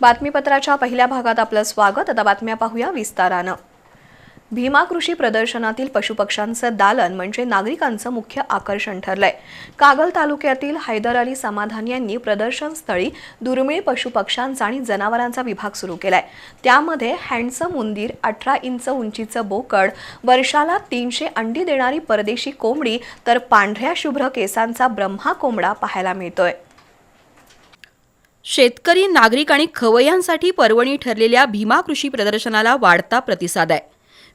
बातमीपत्राच्या पहिल्या भागात आपलं स्वागत. आता बातम्या पाहूया विस्तारानं. भीमा कृषी प्रदर्शनातील पशुपक्ष्यांचं दालन म्हणजे नागरिकांचं मुख्य आकर्षण ठरलंय. कागल तालुक्यातील हैदर अली समाधान यांनी प्रदर्शनस्थळी दुर्मिळ पशुपक्ष्यांचा आणि जनावरांचा विभाग सुरू केलाय. त्यामध्ये हँडसम उंदीर अठरा इंच उंचीचं बोकड वर्षाला तीनशे अंडी देणारी परदेशी कोंबडी तर पांढऱ्या शुभ्र केसांचा ब्रह्मा कोंबडा पाहायला मिळतोय. शेतकरी नागरिक आणि खवय्यांसाठी पर्वणी ठरलेल्या भीमा कृषी प्रदर्शनाला वाढता प्रतिसाद आहे.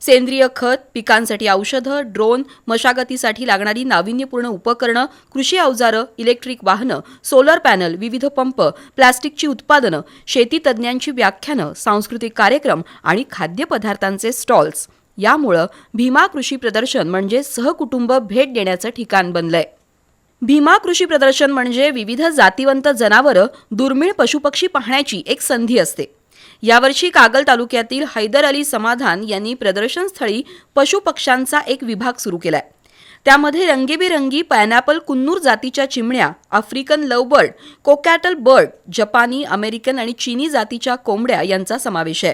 सेंद्रिय खत पिकांसाठी औषधं ड्रोन मशागतीसाठी लागणारी नाविन्यपूर्ण उपकरणं कृषी अवजारं इलेक्ट्रिक वाहनं सोलर पॅनल विविध पंप प्लास्टिकची उत्पादनं शेती तज्ज्ञांची व्याख्यानं सांस्कृतिक कार्यक्रम आणि खाद्यपदार्थांचे स्टॉल्स. यामुळं भीमा कृषी प्रदर्शन म्हणजे सहकुटुंब भेट देण्याचं ठिकाण बनलंय. भीमा कृषी प्रदर्शन म्हणजे विविध जातीवंत जनावरं दुर्मिळ पशुपक्षी पाहण्याची एक संधी असते. यावर्षी कागल तालुक्यातील हैदर अली समाधान यांनी प्रदर्शनस्थळी पशुपक्ष्यांचा एक विभाग सुरू केलाय. त्यामध्ये रंगीबेरंगी पायनॅपल कुन्नूर जातीच्या चिमण्या आफ्रिकन लवबर्ड कोकॅटल बर्ड जपानी अमेरिकन आणि चीनी जातीच्या कोंबड्या यांचा समावेश आहे.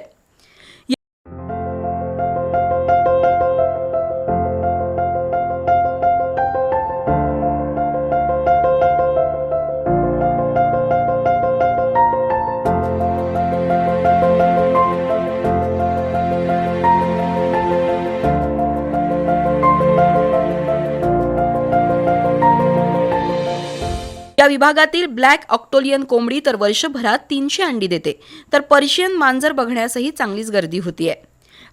या विभागातील ब्लॅक ऑक्टोलियन कोंबडी तर वर्षभरात तीनशे अंडी देते. तर पर्शियन मांजर बघण्यासही चांगलीच गर्दी होतीये.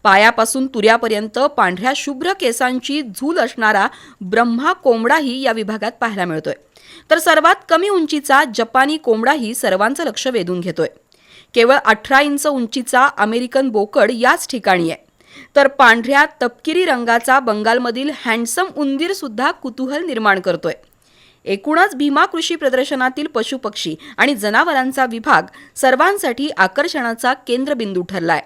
पायापासून तुऱ्यापर्यंत पांढऱ्या शुभ्र केसांची झूल असणारा ब्रह्मा कोंबडाही या विभागात पाहायला मिळतोय. तर सर्वात कमी उंचीचा जपानी कोंबडाही सर्वांचं लक्ष वेधून घेतोय. केवळ अठरा इंच उंचीचा अमेरिकन बोकड याच ठिकाणी आहे. तर पांढऱ्या तपकिरी रंगाचा बंगालमधील हँडसम उंदीर सुद्धा कुतूहल निर्माण करतोय. एकूणच भीमा कृषी प्रदर्शनातील पशुपक्षी आणि जनावरांचा विभाग सर्वांसाठी आकर्षणाचा केंद्रबिंदू ठरलाय.